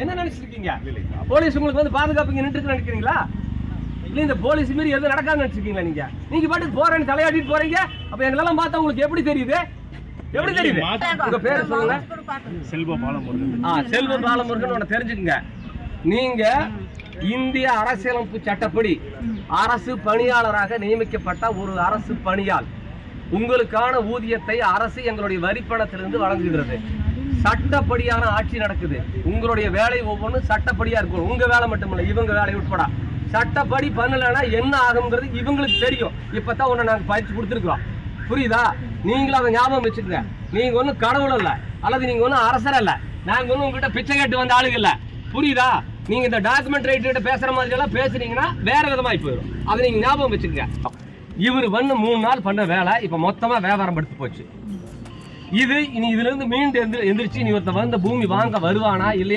என்ன நினைச்சிருக்கீங்க? போலீஸ் உங்களுக்கு வந்து பாதுகாப்பு நின்று நினைக்கிறீங்களா? இல்ல இந்த போலீஸ் மீறி எதுவும் நடக்காதுன்னு நினைச்சிருக்கீங்களா நீங்க? நீங்க பாட்டுக்கு போறேன்னு தலையாட்டிட்டு போறீங்க. அப்ப எங்களெல்லாம் பார்த்தா உங்களுக்கு எப்படி தெரியுது? எப்படி தெரியுது? உங்க பேரு சொல்லுங்க. செல்வ பாலமுருகன். ஆ செல்வ பாலமுருகன் உன்னை தெரிஞ்சுக்கங்க. நீங்க இந்திய அரசியலமைப்பு சட்டப்படி அரசு பணியாளராக நியமிக்கப்பட்ட ஒரு அரசு பணியாள் உங்களுக்கான ஊதியத்தை அரசு எங்களுடைய வரிப்பணத்திலிருந்து வழங்குகிறது. சட்டப்படியான ஆட்சி நடக்குது. உங்களுடைய வேலை ஒவ்வொன்றும் சட்டப்படியா இருக்கும் உங்க வேலை மட்டுமில்ல இவங்க வேலை உட்பட. சட்டப்படி பண்ணலைன்னா என்ன ஆகுங்கிறது இவங்களுக்கு தெரியும். இப்பதான் உன்னை நாங்க பயிற்சி கொடுத்துருக்கோம் புரியுதா? நீங்களும் அதை ஞாபகம் வச்சுக்கங்க. நீங்க ஒன்றும் கடவுள் இல்ல அல்லது நீங்க ஒன்றும் அரசர் இல்ல நாங்க ஒன்றும் உங்ககிட்ட பிச்சை கேட்டு வந்த ஆளுங்க இல்லை. புரியுதா? நீங்க இந்த டாக்குமெண்ட் ரைட்டர்கிட்ட பேசுற மாதிரி எல்லாம் பேசுனீங்கன்னா வேற விதமாக போயிடும். அதை நீங்க ஞாபகம் வச்சுக்கங்க. இவர் வந்து மூணு நாள் பண்ண வேலை இப்ப மொத்தமா வியாபாரம் படுத்து போச்சு. இது இனி இதுல இருந்து மீண்டு எந்திரிச்சு நீ ஒருத்த வந்து பூமி வாங்க வருவானா இல்லையா